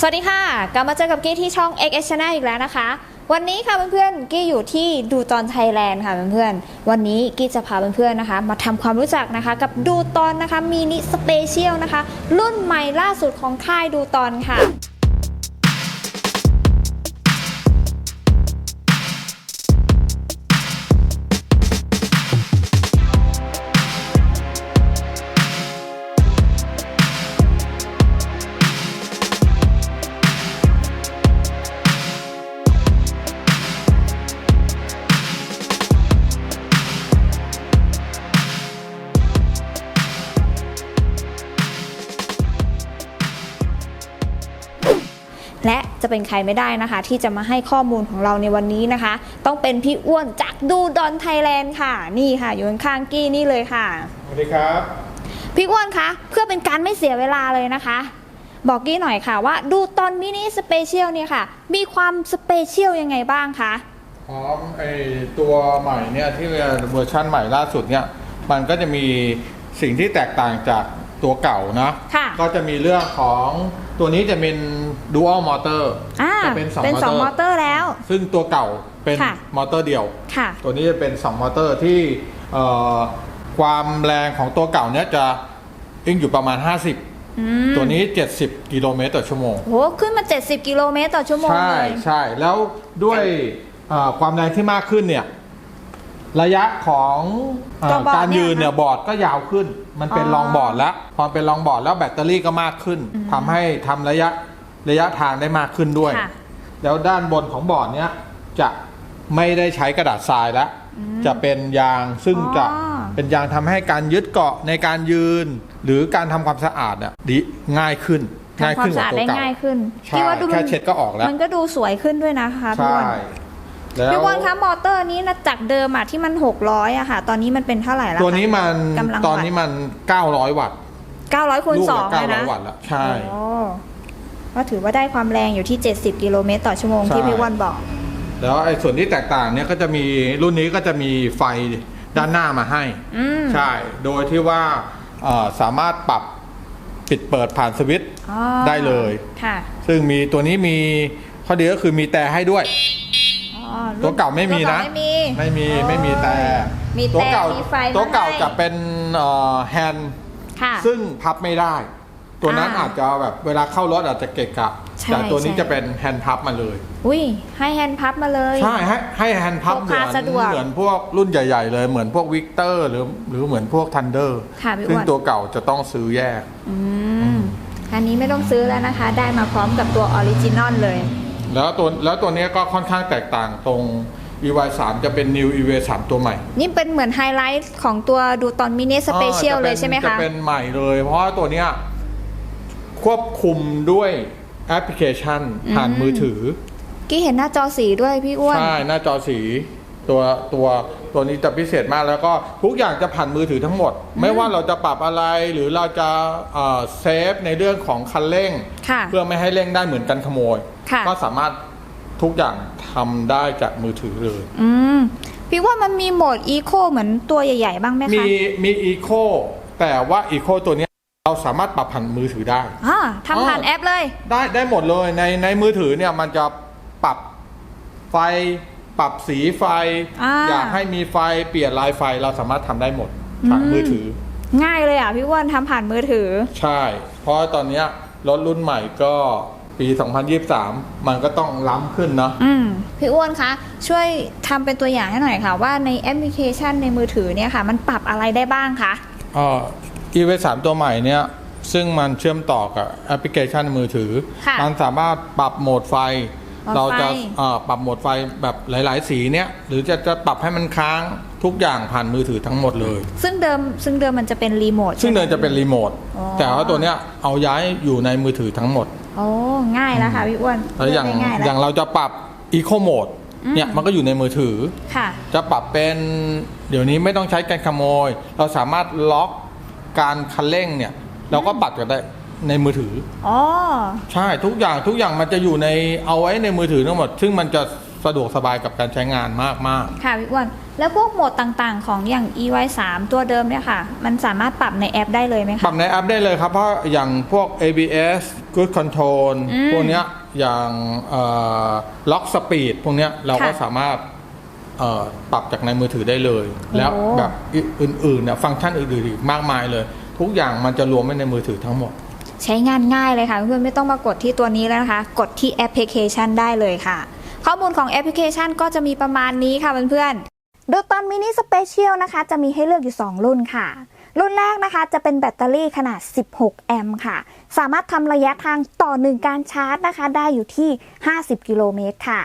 สวัสดีค่ะ กลับมาเจอกับกี้ที่ช่อง X H Channel อีกแล้วนะคะ วันนี้ค่ะเพื่อนๆ กี้อยู่ที่ดูตอนไทยแลนด์ค่ะเพื่อนๆ วันนี้กี้จะพาเพื่อนๆนะคะ มาทำความรู้จักนะคะ กับดูตอนนะคะมินิสเปเชียลนะคะ รุ่นใหม่ล่าสุดของค่ายดูตอนค่ะ จะเป็นใครไม่ได้นะคะ ที่จะมาให้ข้อมูลของเราในวันนี้นะคะ ต้องเป็นพี่อ้วนจากดูดอนไทยแลนด์ค่ะ นี่ค่ะ อยู่ข้างๆกี้นี่เลยค่ะ สวัสดีครับ พี่อ้วนคะเพื่อเป็นการไม่เสียเวลาเลยนะคะ บอกกี้หน่อยค่ะว่าดูตอนมินิสเปเชียลเนี่ยค่ะ มีความสเปเชียลยังไงบ้างคะพร้อมไอตัวใหม่เนี่ยที่เวอร์ชันใหม่ล่าสุดเนี่ยมันก็จะมีสิ่งที่แตกต่างจาก ตัวเก่านะ ค่ะก็จะมีเรื่องของตัวนี้จะเป็น dual motor อ่าจะเป็น2เป็นมอสองเตมออร์เตอร์แล้ว ซึ่งตัวเก่าเป็นค่ะ มอเตอร์เดียว ค่ะ ตัวนี้จะเป็น 2 มอเตอร์ที่เอ่อความแรงของตัวเก่าเนี่ยจะวิ่งอยู่ประมาณ 50 อืมตัวนี้ 70 กิโลเมตรต่อชั่วโมง โหขึ้นมา 70 กิโลเมตรต่อชั่วโมงใช่เลย ใช่แล้วด้วยเอ่อความแรงที่มากขึ้นเนี่ย ระยะของเอ่อตัวบอร์ดการยืนเนี่ยเนี่ยบอร์ดก็ยาวขึ้น มันเป็นอ๋อ ลองบอร์ดแล้ว พอเป็นลองบอร์ดแล้วแบตเตอรี่ก็มากขึ้นทำให้ทำระยะระยะทางได้มากขึ้นด้วย ค่ะ แล้วด้านบนของบอร์ดเนี้ยจะไม่ได้ใช้กระดาษทรายแล้ว จะเป็นยางซึ่งอ๋อ จะเป็นยางทำให้การยึดเกาะในการยืน หรือการทำความสะอาดเนี่ยดีง่ายขึ้นง่ายทำความขึ้นกสะว่าอาดตัวได้เก่า ง่ายขึ้นใช่พี่ว่าดูแค่เช็ดก็ออกแล้ว มันก็ดูสวยขึ้นด้วยนะคะพี่ใช่อ้วน แล้วพี่อ้วนคะมอเตอร์นี้นะจากเดิมอะที่มัน 600อะค่ะ ตอนนี้มันเป็นเท่าไหร่แล้วคะตัวนี้มันกำลังตอนนี้มัน 900 วัตต์900คูณลูกสละองเลยนะ 900 วัตต์แล้วใช่โอ้ก็ถือว่าได้ความแรงอยู่ที่ 70 กิโลเมตรต่อชั่วโมงใช่ที่พี่อ้วันบอก แล้วไอ้ส่วนที่แตกต่างเนี่ยก็จะมีรุ่นนี้ก็จะมีไฟด้านหน้ามาให้อืมใช่ โดยที่ว่าเอ่อสามารถปรับปิดเปิดผ่านสวิตช์อ๋อได้เลยค่ะซึ่งมีตัวนี้มีข้อดีก็คือมีแต่ให้ด้วย อ๋อตัวเก่าไม่มีนะ ตัวเก่าไม่มีไม่มีโอ้ยไม่มีแต่มีตัวแต่เก่ามีไฟตัวเก่ามาให้จะเป็นแฮนด์ค่ะ ซึ่งพับไม่ได้ ตัวนั้นอ่าอาจจะแบบเวลาเข้ารถอาจจะเกะกะใช่แต่ตัวนี้ใช่ จะเป็นแฮนด์พับมาเลยอุ้ยให้แฮนด์พับมาเลย ใช่ให้ให้แฮนด์พับพกเหมืพาอนสะดวกเหมือนพวกรุ่นใหญ่ ๆ เลยเหมือนพวกวิกเตอร์หรือหรือเหมือนพวกทันเดอร์ค่ะพี่ซึ่งอ้วนตัวเก่าจะต้องซื้อแยก อืมอันนี้ไม่ต้องซื้อแล้วนะคะ ได้มาพร้อมกับตัวออริจินอลเลย แล้วตัวแล้วตัวนี้ก็ค่อนข้างแตกต่างตรง EY 3 จะเป็น New EY 3ตัวใหม่ นี่เป็นเหมือนไฮไลท์ของตัวดูตอนมินิสเปเชียลอ่าเลยใช่ไหมจะคะเป็นใหม่เลย เพราะว่าตัวเนี้ยควบคุมด้วยแอปพลิเคชันผ่านมือถือ กี้เห็นหน้าจอสีด้วยพี่อ้วน ใช่ หน้าจอสีตัวตัว ตัวนี้จะพิเศษมากแล้วก็ทุกอย่างจะผ่านมือถือทั้งหมด ไม่ว่าเราจะปรับอะไรหรือเราจะเอ่อเซฟในเรื่องของคันเร่งค่ะเพื่อไม่ให้เร่งได้เหมือนกันขโมยค่ะก็สามารถทุกอย่างทำได้จากมือถือเลยอืมพี่ว่ามันมีโหมดอีโคเหมือนตัวใหญ่ ๆ บ้างไหมมีคะมีอีโคแต่ว่าอีโคตัวเนี้ยเราสามารถปรับผ่านมือถือได้อ่าทำผ่านอ๋อแอปเลย ได้ได้หมดเลยในในมือถือเนี่ยมันจะปรับไฟ ปรับสีไฟอ่าอยากให้มีไฟเปลี่ยนลายไฟเราสามารถทำได้หมดผ่านอืมมือถือ ง่ายเลยอะพี่อ้วนทำผ่านมือถือ ใช่ เพราะตอนเนี้ยรถรุ่นใหม่ก็ปี 2023 มันก็ต้องล้ำขึ้นเนาะอืมพี่อ้วนคะ ช่วยทำเป็นตัวอย่างให้หน่อยค่ะ ว่าในแอปพลิเคชันในมือถือเนี่ยค่ะ มันปรับอะไรได้บ้างคะอ่า EV 3ตัวใหม่เนี่ย ซึ่งมันเชื่อมต่อกับแอปพลิเคชันมือถือค่ะมันสามารถปรับโหมดไฟโหมดไฟ เราจะอ่าปรับโหมดไฟแบบหลาย ๆ สีเนี่ยหรือจะจะปรับให้มันค้างทุกอย่างผ่านมือถือทั้งหมดเลย ซึ่งเดิมซึ่งเดิมมันจะเป็นรีโมทซึ่งใช่ไหม เดินจะเป็นรีโมทอ๋อ แต่ว่าตัวเนี้ยเอาย้ายอยู่ในมือถือทั้งหมด โอ้ง่ายแล้วค่ะพี่อ้วนแล้วอย่างเลืกได้ง่ายอแล้วย่างเราจะปรับ Eco Mode อืมเนี่ยมันก็อยู่ในมือถือ ค่ะ จะปรับเป็นเดี๋ยวนี้ไม่ต้องใช้การขโมย เราสามารถล็อกการคันเร่งเนี่ย เราก็ปรับกันได้ ในมือถือ อ๋อ ใช่ทุกอย่างทุกอย่างมันจะอยู่ในเอาไว้ในมือถือทั้งหมด ซึ่งมันจะสะดวกสบายกับการใช้งานมากค่ะพี่อ้วนแล้วพวกโหมดต่างๆ ของอย่าง EY 3ตัวเดิมเนี่ยค่ะ มันสามารถปรับในแอปได้เลยไหมๆปคะรับในแอปได้เลยครับ เพราะอย่างพวก ABS Good Control อืมพวกเนี้ยอย่างล็อกสปีดพวกเนี้ยเราก็ค่ะสามารถเอ่อปรับจากในมือถือได้เลยโอ้แล้วแบบอื่นๆเนี่ยฟังก์ชันอื่นๆอีกมากมายเลย ทุกอย่างมันจะรวมไว้ในมือถือทั้งหมด ใช้งานง่ายเลยค่ะเพื่อนไม่ต้องมากดที่ตัวนี้แล้วนะคะ กดที่แอปพลิเคชันได้เลยค่ะ ข้อมูลของแอปพลิเคชันก็จะมีประมาณนี้ค่ะเพื่อนๆดูตอนมินิสเปเชียลนะคะ จะมีให้เลือกอยู่ 2 รุ่นค่ะ รุ่นแรกนะคะจะเป็นแบตเตอรี่ขนาด 16 แอมป์ค่ะ สามารถทำระยะทางต่อ1การชาร์จนะคะ ได้อยู่ที่ 50 กิโลเมตรค่ะ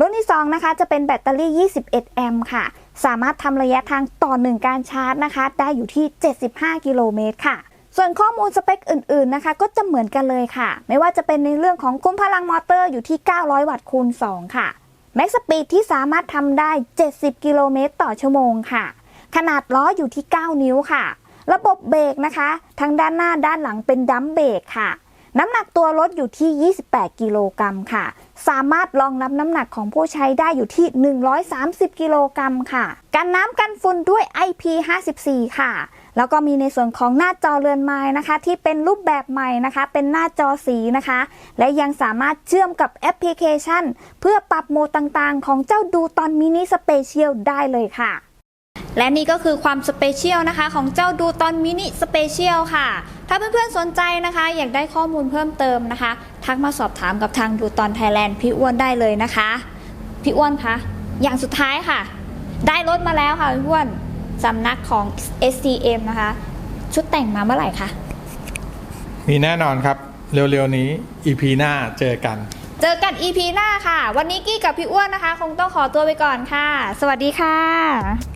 รุ่นที่ 2 นะคะจะเป็นแบตเตอรี่ 21 แอมป์ค่ะ สามารถทำระยะทางต่อ1การชาร์จนะคะ ได้อยู่ที่ 75 กิโลเมตรค่ะ ส่วนข้อมูลสเปคอื่นๆนะคะ ก็จะเหมือนกันเลยค่ะ ไม่ว่าจะเป็นในเรื่องของกุ้มพลังมอเตอร์อยู่ที่ 900 วัตต์คูณ 2 ค่ะแม็กสปีดที่สามารถทำได้ 70 กิโลเมตรต่อชั่วโมงค่ะ ขนาดล้ออยู่ที่ 9 นิ้วค่ะ ระบบเบรกนะคะ ทั้งด้านหน้าด้านหลังเป็นดัมเบรกค่ะ น้ำหนักตัวรถอยู่ที่ 28 กิโลกรัมค่ะ สามารถรองรับน้ำหนักของผู้ใช้ได้อยู่ที่ 130 กิโลกรัมค่ะ กันน้ำกันฝุ่นด้วย IP54 ค่ะ แล้วก็มีในส่วนของหน้าจอเรือนไม้นะคะ ที่เป็นรูปแบบใหม่นะคะ เป็นหน้าจอสีนะคะ และยังสามารถเชื่อมกับแอปพลิเคชัน เพื่อปรับโหมดต่างๆ ของเจ้าดูตอนมินิสเปเชียลได้เลยค่ะ และนี่ก็คือความสเปเชียลนะคะ ของเจ้าดูตอนมินิสเปเชียลค่ะ ถ้าเพื่อนๆสนใจนะคะ อยากได้ข้อมูลเพิ่มเติมนะคะ ทักมาสอบถามกับทางดูตอนไทยแลนด์พี่อ้วนได้เลยนะคะ พี่อ้วนคะอย่างสุดท้ายค่ะ ได้รถมาแล้วค่ะพี่อ้วนสำนักของ SCM นะคะ ชุดแต่งมาเมื่อไหร่คะมีแน่นอนครับ เร็วๆนี้ EP หน้าเจอกัน เจอกัน EP หน้าค่ะ วันนี้กี้กับพี่อ้วนนะคะ คงต้องขอตัวไปก่อนค่ะ สวัสดีค่ะ